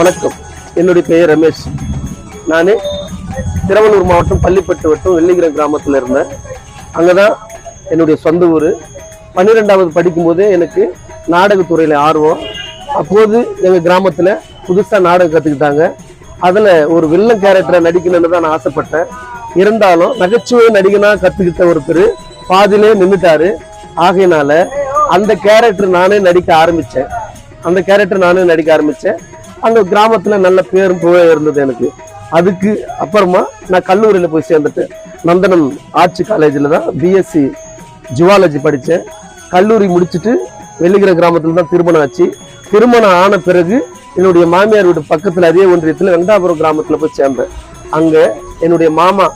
வணக்கம். என்னுடைய பெயர் ரமேஷ். நான் திருவள்ளூர் மாவட்டம் பள்ளிப்பட்டு வட்டம் வெள்ளிகிரம் கிராமத்தில் இருந்தேன். அங்கே தான் என்னுடைய சொந்த ஊர். பன்னிரெண்டாவது படிக்கும்போதே எனக்கு நாடகத்துறையில் ஆர்வம். அப்போது எங்கள் கிராமத்தில் புதுசாக நாடகம் கற்றுக்கிட்டாங்க அதில் ஒரு வில்லன் கேரக்டரை நடிக்கணும்னு தான் நான் ஆசைப்பட்டேன். இருந்தாலும் நகைச்சுவை நடிகனாக கற்றுக்கிட்ட ஒருத்தர் பாதியிலே நின்றுட்டாரு ஆகையினால அந்த கேரக்டர் நானே நடிக்க ஆரம்பித்தேன் அந்த கேரக்டர் நானே நடிக்க ஆரம்பித்தேன் அங்கே கிராமத்தில் நல்ல பேரும் புகழ் இருந்தது எனக்கு. அதுக்கு அப்புறமா நான் கல்லூரியில் போய் சேர்ந்துட்டேன் நந்தனம் ஆர்ட்ஸ் காலேஜில் தான் பிஎஸ்சி ஜுவாலஜி படித்தேன் கல்லூரி முடிச்சுட்டு வெள்ளிகிற கிராமத்தில் தான் திருமணம் ஆச்சு. திருமணம் ஆன பிறகு என்னுடைய மாமியார் வீடு பக்கத்தில் அதே ஒன்றியத்தில் வெங்கடாபுரம் கிராமத்தில் போய் சேர்ந்தேன். அங்கே என்னுடைய மாமா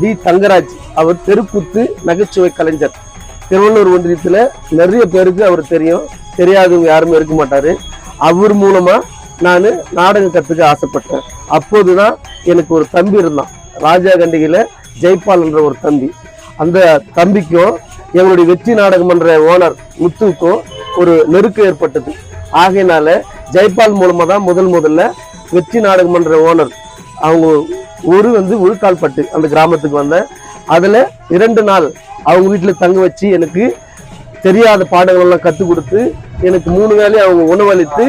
டி தங்கராஜ் அவர் தெருக்கூத்து நகைச்சுவை கலைஞர். திருவள்ளூர் ஒன்றியத்தில் நிறைய பேருக்கு அவர் தெரியும். தெரியாதவங்க யாருமே இருக்க மாட்டார். அவர் மூலமாக நான் நாடகம் கற்றுக்க ஆசைப்பட்டேன். அப்போது தான் எனக்கு ஒரு தம்பி இருந்தான். ராஜா கண்டிகையில் ஜெய்பால் என்ற ஒரு தம்பி. அந்த தம்பிக்கும் எங்களுடைய வெற்றி நாடகம் என்ற ஓனர் முத்துவுக்கும் ஒரு நெருக்கம் ஏற்பட்டது. ஆகையினால ஜெய்பால் மூலமாக தான் முதல் முதல்ல வெற்றி நாடகம் என்ற ஓனர் அவங்க ஒரு வந்து உள்கால்பட்டு அந்த கிராமத்துக்கு வந்தேன் அதில் இரண்டு நாள் அவங்க வீட்டில் தங்க வச்சு எனக்கு தெரியாத பாடங்கள் எல்லாம் கற்றுக் கொடுத்து எனக்கு மூணு வேளையும் அவங்க உணவளித்து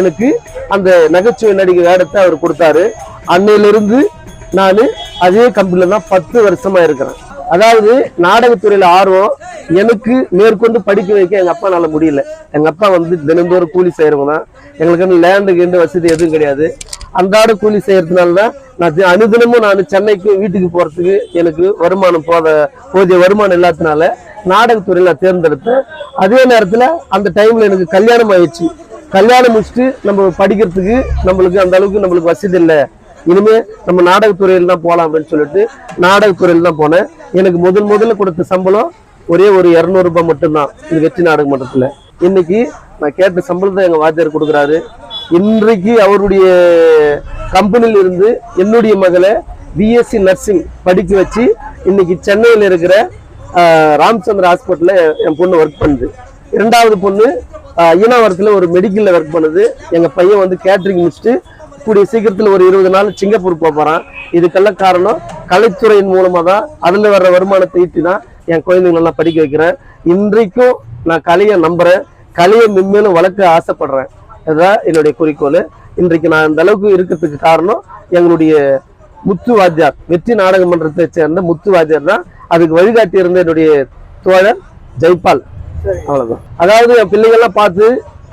எனக்கு அந்த நகைச்சுவை நடிகை வேடத்தை அவர் கொடுத்தாரு. அன்னையிலிருந்து நான் அதே கம்பெனியில் தான் பத்து வருஷமா இருக்கிறேன். அதாவது நாடகத்துறையில ஆர்வம் எனக்கு மேற்கொண்டு படிக்க வைக்க எங்க அப்பானால முடியல. எங்க அப்பா வந்து தினந்தோறும் கூலி செய்யறவங்க தான். எங்களுக்கு லேண்டு கேண்டு வசதி எதுவும் கிடையாது. அன்றாட கூலி செய்யறதுனால தான் நான் அனுதினமும் நான் சென்னைக்கு வீட்டுக்கு போறதுக்கு எனக்கு வருமானம் போத போதிய வருமானம் இல்லாததுனால நாடகத்துறையில நான் தேர்ந்தெடுத்தேன். அதே நேரத்துல அந்த டைம்ல எனக்கு கல்யாணம் ஆயிடுச்சு. கல்யாணம் முடிச்சுட்டு நம்ம படிக்கிறதுக்கு நம்மளுக்கு அந்த அளவுக்கு நம்மளுக்கு வசதி இல்லை. இனிமே நம்ம நாடகத்துறையில் தான் போகலாம் அப்படின்னு சொல்லிட்டு நாடகத்துறையில் தான் போனேன். எனக்கு முதல் முதல்ல கொடுத்த சம்பளம் ஒரே ஒரு இரநூறுபா மட்டும்தான். இந்த வெற்றி நாடக மன்றத்தில். இன்னைக்கு நான் கேட்ட சம்பளத்தை எங்கள் வாத்தியார் கொடுக்குறாரு. இன்றைக்கு அவருடைய கம்பெனியில் இருந்து என்னுடைய மகளை பிஎஸ்சி நர்சிங் படிக்க வச்சு இன்னைக்கு சென்னையில் இருக்கிற ஆஹ், ராமச்சந்திர ஹாஸ்பிட்டலில் என் பொண்ணு ஒர்க் பண்ணுது. இரண்டாவது பொண்ணு ஈனாவரத்தில் ஒரு மெடிக்கலில் ஒர்க் பண்ணுது. எங்கள் பையன் வந்து கேட்ரிங் முடிச்சுட்டு கூடிய சீக்கிரத்தில் ஒரு இருபது நாள் சிங்கப்பூர் போக போகிறான் இதுக்கெல்லாம் காரணம் கலைத்துறையின் மூலமாக தான் அதில் வர்ற வருமானத்தை ஈட்டி தான் என் குழந்தைங்களெல்லாம் படிக்க வைக்கிறேன். இன்றைக்கும் நான் கலையை நம்புகிறேன் கலையை மென்மேலும் வளர்க்க ஆசைப்படுறேன். இதுதான் என்னுடைய குறிக்கோள். இன்றைக்கு நான் அந்த அளவுக்கு இருக்கிறதுக்கு காரணம் எங்களுடைய முத்து வாத்தியார். வெற்றி நாடக மன்றத்தை சேர்ந்த முத்து வாத்தியார் தான். அதுக்கு வழிகாட்டி இருந்த என்னுடைய தோழர் ஜெய்பால். அவ்வளவுதான். அதாவது என் பிள்ளைங்கள்லாம் பார்த்து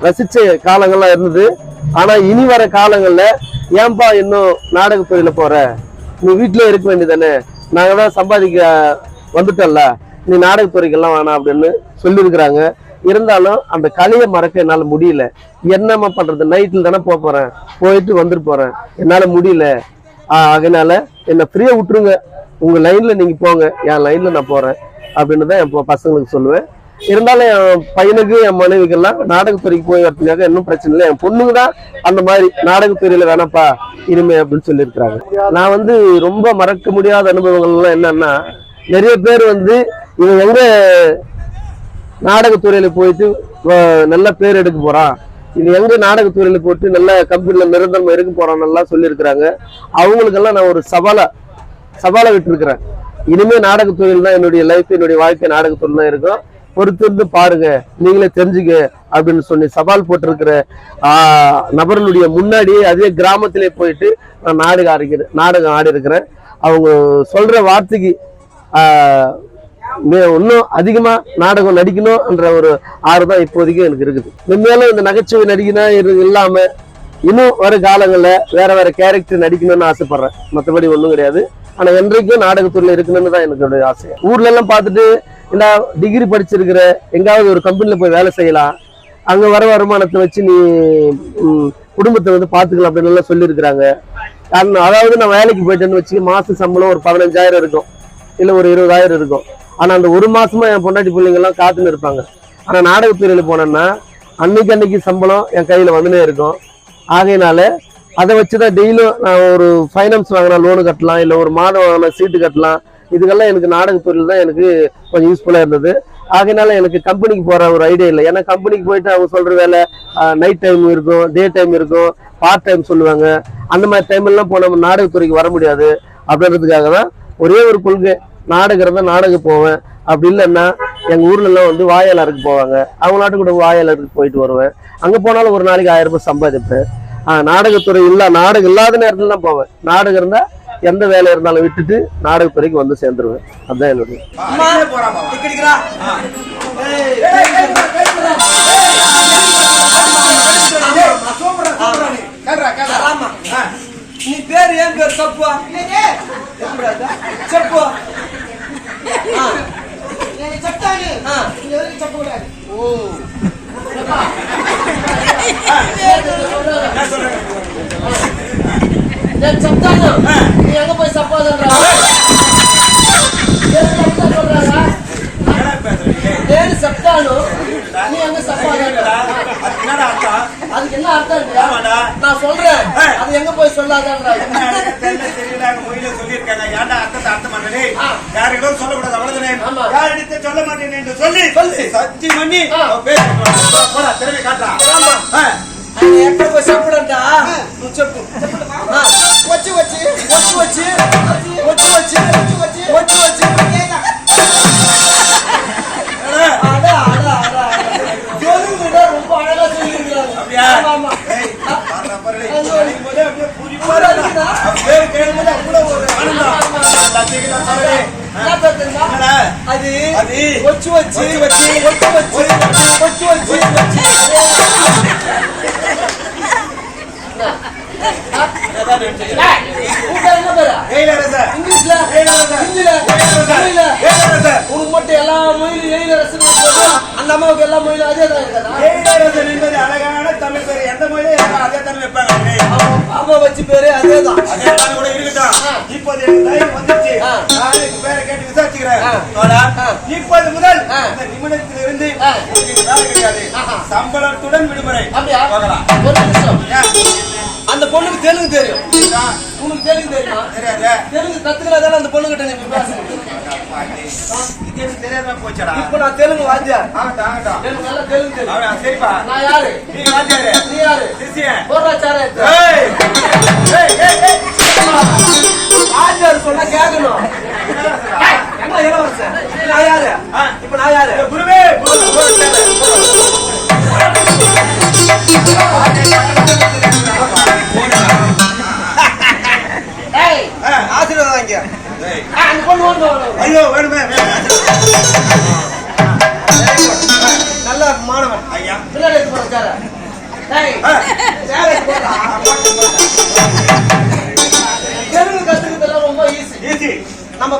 ரசிச்ச காலங்கள்லாம் இருந்தது. ஆனா இனி வர காலங்கள்ல ஏன்பா இன்னும் நாடக துறையில போற? நீ வீட்டுல இருக்க வேண்டியதானே நாங்க தான் சம்பாதிக்க வந்துட்டோம்ல. நீ நாடகத்துறைக்கெல்லாம் வேணாம் அப்படின்னு சொல்லியிருக்கிறாங்க. இருந்தாலும் அந்த கலையை மறக்க என்னால முடியல. என்னம்மா பண்றது? நைட்டில் தானே போக போறேன். போயிட்டு வந்துட்டு போறேன். என்னால முடியல. அதனால என்னை ஃப்ரீயா விட்டுருங்க. உங்க லைன்ல நீங்க போங்க. என் லைன்ல நான் போறேன். அப்படின்னு தான் என் பசங்களுக்கு சொல்லுவேன். இருந்தாலும் என் பையனுக்கு என் மனைவிக்கெல்லாம் நாடகத்துறைக்கு போய் வரதுக்காக இன்னும் பிரச்சனை இல்லை. என் பொண்ணுங்க தான் அந்த மாதிரி நாடகத்துறையில வேணாப்பா இனிமே அப்படின்னு சொல்லியிருக்கிறாங்க. நான் வந்து ரொம்ப மறக்க முடியாத அனுபவங்கள் எல்லாம் என்னன்னா நிறைய பேர் வந்து இவன் எங்க நாடகத்துறையில போயிட்டு நல்ல பேர் எடுக்க போறான். இது எங்க நாடகத்துறையில போட்டு நல்ல கம்பெனில நிரந்தரமா இருக்க போறான்னு நல்லா சொல்லியிருக்கிறாங்க. அவங்களுக்கெல்லாம் நான் ஒரு சவாலை சவாலை விட்டுருக்கிறேன். இனிமே நாடகத்துறையில் தான் என்னுடைய லைஃப் என்னுடைய வாழ்க்கை நாடகத்துறையில் தான் இருக்கும். பொறுத்து இருந்து பாருங்க. நீங்களே தெரிஞ்சுக்க அப்படின்னு சொல்லி சவால் போட்டிருக்கிற நபர்களுடைய முன்னாடியே அதே கிராமத்திலே போயிட்டு நான் நாடகம் ஆடிக்கிறேன் நாடகம் ஆடி இருக்கிறேன் அவங்க சொல்ற வார்த்தைக்கு இன்னும் அதிகமா நாடகம் நடிக்கணும்ன்ற ஒரு ஆர்வம் இப்போதைக்கு எனக்கு இருக்குது. மென்மேலும் இந்த நகைச்சுவை நடிகனா இல்லாம இன்னும் வர காலங்களில் வேற வேற கேரக்டர் நடிக்கணும்னு ஆசைப்படுறேன். மற்றபடி ஒன்றும் கிடையாது. ஆனா என்றைக்கும் நாடகத்துறையில் இருக்கணும்னு தான் எனக்கு ஆசை. ஊர்ல எல்லாம் பார்த்துட்டு இந்த டிகிரி படிச்சிருக்கிற? எங்காவது ஒரு கம்பெனியில் போய் வேலை செய்யலாம். அங்கே வர வருமானத்தை வச்சு நீ குடும்பத்தை வந்து பார்த்துக்கலாம் அப்படின்னு எல்லாம் சொல்லியிருக்கிறாங்க. அதாவது நான் வேலைக்கு போயிட்டேன்னு வச்சு மாச சம்பளம் ஒரு பதினஞ்சாயிரம் இருக்கும். இல்லை ஒரு இருபதாயிரம் இருக்கும். ஆனால் அந்த ஒரு மாசமா என் பொண்டாட்டி பிள்ளைங்கெல்லாம் காத்துன்னு இருப்பாங்க. ஆனா நாடகத்துறையில போனேன்னா அன்னைக்கு அன்னைக்கு சம்பளம் என் கையில் வந்துனே இருக்கும். ஆகையினால அதை வச்சு தான் டெய்லியும் நான் ஒரு ஃபைனான்ஸ் வாங்கினா லோனு கட்டலாம் இல்லை ஒரு மாதம் வாங்கினா சீட்டு கட்டலாம். இதுக்கெல்லாம் எனக்கு நாடகத்துறையில் தான் எனக்கு கொஞ்சம் யூஸ்ஃபுல்லாக இருந்தது. ஆகையினால எனக்கு கம்பெனிக்கு போகிற ஒரு ஐடியா இல்லை. ஏன்னா கம்பெனிக்கு போயிட்டு அவங்க சொல்கிற வேலை நைட் டைம் இருக்கும் டே டைம் இருக்கும் பார்ட் டைம் சொல்லுவாங்க. அந்த மாதிரி டைம்லாம் போனால் நாடகத்துறைக்கு வர முடியாது. அப்படின்றதுக்காக தான் ஒரே ஒரு கொள்கை. நாடகம் இருந்தா நாடகம் போவேன். அப்படி இல்லைன்னா எங்கள் ஊர்லலாம் வந்து வாயாளருக்கு போவாங்க. அவங்க நாட்டு கூட வாயாளருக்கு போயிட்டு வருவேன். அங்கே போனாலும் ஒரு நாளைக்கு ஆயிரம் ரூபாய் சம்பாதிப்பேன். நாடகத்துறை இல்லை நாடகம் இல்லாத நேரத்தில் தான் போவேன். நாடகம் இருந்தால் எந்த வேலை இருந்தாலும் விட்டுட்டு நாடகத்துறைக்கு வந்து சேர்ந்துருவேன் அதுதான் என்னுடைய நீ பேர் ஏன் பேர் நீ எங்க போய் சப்பா சொல்ற சொல்றாங்க நீ எங்க சப்பா என்ன அர்த்தம் நான் சொல்றேன். அது எங்க போய் சொல்லாதான்றாங்க சொல்லியிருக்காங்க ஏன்டா அர்த்தத்தை அர்த்தம் பண்ணலே? யாருக்கும் சொல்லக்கூடாது. அவ்வளவுதானே? சொல்ல மாட்டேன் சொல்லி சொல்லி. சத்தி பண்ணி பேச போடா செப்பு வச்சு ஒட்டி வச்சு ஒட்டி வச்சு ரொம்ப அழகா சொல்லிருக்கிறாங்க அப்படியா? ஆமா அது அது ஒச்சு வச்சு வச்சு. ஒட்டு வச்சு ஒச்சு வச்சு. இங்கிலீஷ்ல ஹிந்தில தமிழ்ல எல்லா மொழியிலும் அந்த அம்மாவுக்கு எல்லா மொழியிலும் அதே தான் இருக்கா அழகான தமிழ் எந்த மொழியிலும் அதே தான் அம்மா வச்சு பேரு அதே அதே கூட இருக்குதான் இப்போது எனக்கு தைரியம் வந்துச்சு நான் பேரை கேட்டு விசாரிச்சுக்கிறேன் இப்போது முதல் இந்த நிமிடத்தில் இருந்து வேலை சம்பளத்துடன் விடுமுறை அப்படியா தெலுங்கு தெரியும். உனக்கு தெலுங்கு தெரியும்? தெலுங்கு கத்துக்கல அந்த பொண்ணு கிட்ட நீ பேசுறது தெரியாம போச்சடா. இப்ப நான் தெலுங்கு வாத்தியார். எனக்கு நல்லா தெலுங்கு தெரியும். சரிப்பா. நான் யாரு? நீ வாத்தியாரு. நீ யாரு? சிசியன். போராச்சாரே வாத்தியார் சொன்னா கேட்கணும். இளவரசன்? நான் யாரு? இப்ப நான் யாரு? குருவே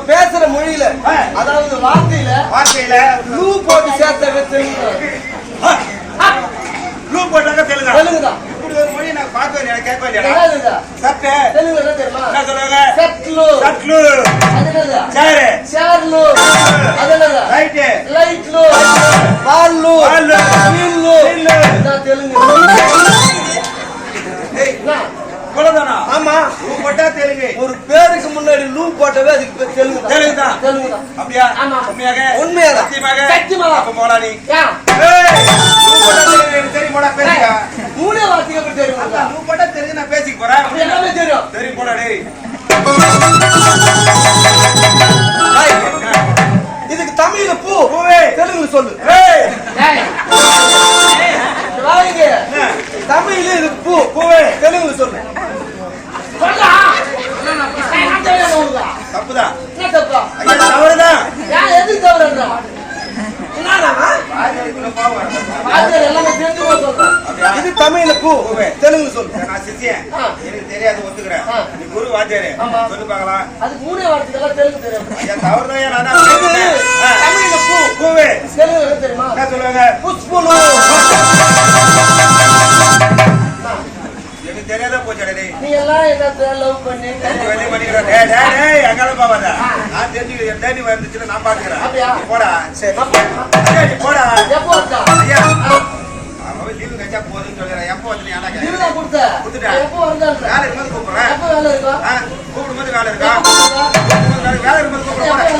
பேசுற மொழியில. அதாவது வார்த்தையில வார்த்தையில. லூ போட்டு சேர்த்த. லூ போட்டாக்க தெலுங்கா? தெலுங்குதான். இப்படி ஒரு மொழி நான் எனக்கு கேட்கவே இல்லையா? என்னதுதா சட்டை. தெலுங்கு என்ன தெரியுமா? என்ன சொல்லுவாங்க? செட்லு. சட்லு. முன்னாடி லூ போட்டவே அதுக்கு தெலுங்கு. தெலுங்கு தான். தெலுங்கு தான் அப்படியா ஆமா. உண்மையாக உண்மையாதான். சத்தியமாக சத்தியமாக. அப்ப? ஏய் லூ போட்டா தெரியுமாடா பேசிக்க ஏய், மூணே வார்த்தைக்கு எப்படி தெரியும்? லூ போட்டா தெரிஞ்சு நான் பேசிக்க போறேன் அப்படி எல்லாமே தெரியும் தெரியும் போடா டேய் இதுக்கு தமிழ்ல பூ பூவே. தெலுங்குல சொல்லு? தமிழ்ல இதுக்கு பூ பூவே. தெலுங்குல சொல்லா என்ன தெரியும் உனக்கு? தப்புதான் என்ன தப்பா ஐயா தவறுதான் ஏன் எதுக்கு தவறுன்றா என்னடா ஆச்சரியத்துல பாவம் ஆசிரியர் எல்லாமே சொல்றேன். இது தமிழ்ல பூ. தெலுங்கு சொல்லு நான் சித்தியன் ஆ. எனக்கு தெரியாது ஒத்துக்கிறேன். நீ குரு வாத்தியாரு. சொல்லு பார்க்கலாம் அதுக்கு மூணே வார்த்தைக்கெல்லாம் தெலுங்கு தெரியும் ஐயா தவறுதான் ஐயா, நானா. தமிழ்ல பூ பூவே தெலுங்கு தெரியுமா என்ன சொல்லுவாங்க புஷ்புலு எனக்கு தெரியாத போச்சடா டேய் நீ எல்லாம் என்ன லவ் பண்ணி பண்ணிக்கிறேன். டேய், டேய், டேய். நான் தெரிஞ்சுக்கிறேன். என் தேடி வந்துச்சுன்னா நான் பாத்துக்கிறேன். அப்படியா? நீ போடா. சரி போடா. எப்போ ஐயா. கிடைச்சா போதும் சொல்லுறேன். எப்போ வந்து நீ கொடுத்த. கொடுத்துட்டேன் எப்போ வந்தாங்க வேலை இருக்கும்போது கூப்பிடுறேன். எப்போ வேலை கூப்பிடும்போது வேலை இருக்கா? வேலை இருக்கும்போது கூப்பிடுறேன்.